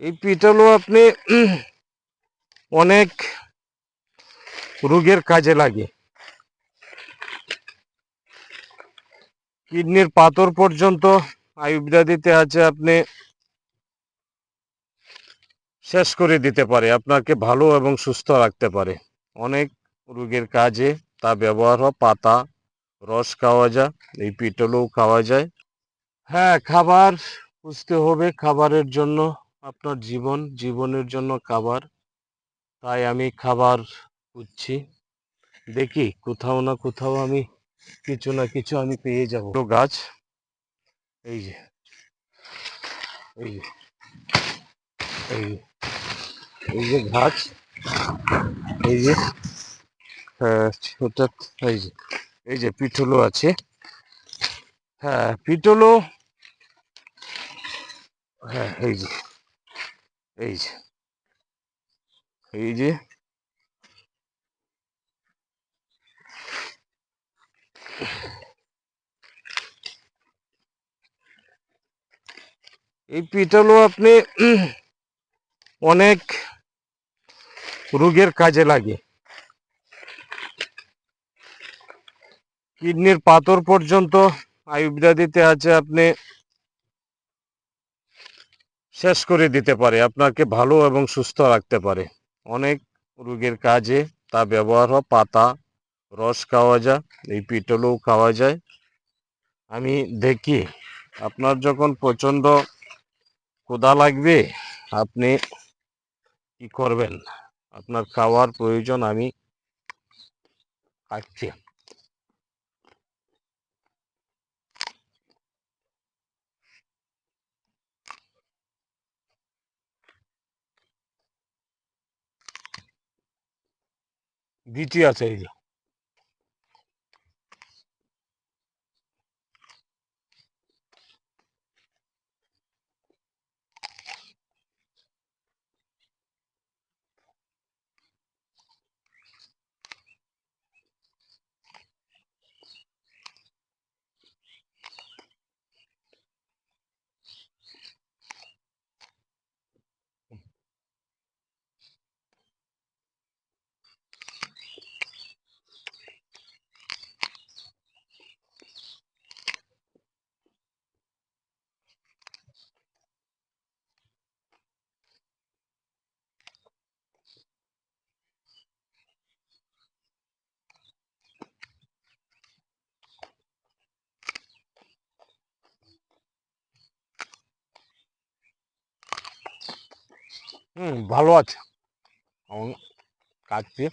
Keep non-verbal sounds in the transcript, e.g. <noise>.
এই পিটলও আপনি <clears throat> অনেক রোগের কাজে লাগে। কিডনির পাথর পর্যন্ত আয়ুর্বেদিতে আছে, আপনি শেষ করে দিতে পারে, আপনাকে ভালো এবং সুস্থ রাখতে পারে। অনেক রোগের কাজে তা ব্যবহার হয়, পাতা, রস খাওয়া যায়, এই পিটলও খাওয়া যায়। হ্যাঁ খাবার বুঝতে হবে, খাবারের জন্য আপনার জীবন, জীবনের জন্য খাবার। তাই আমি খাবার খুঁজছি। দেখি কোথাও না কোথাও আমি কিছু না কিছু আমি পেয়ে যাব। গাছ? এই যে। এই যে। এই যে। এই যে গাছ। এই যে। হ্যাঁ এই যে। এই যে পিঠলো আছে। হ্যাঁ পিঠলো। হ্যাঁ এই যে। এই যে এই যে, এই পিঠলো আপনি অনেক রোগের কাজে লাগে। কিডনির পাথর পর্যন্ত আয়ুর্বেদিতে আছে আপনি শেষ করে দিতে পারে, আপনাকে ভালো এবং সুস্থ রাখতে পারে। অনেক রোগের কাজে তা ব্যবহার হয়, পাতা, রস খাওয়া যায়, এই পিটলও খাওয়া যায়। আমি দেখি, আপনার যখন প্রচণ্ড ক্ষুধা লাগবে, আপনি কি করবেন? আপনার খাওয়ার প্রয়োজন আমি খাচ্ছি বিচি আছে হুম ভালো আছে। খাচ্ছি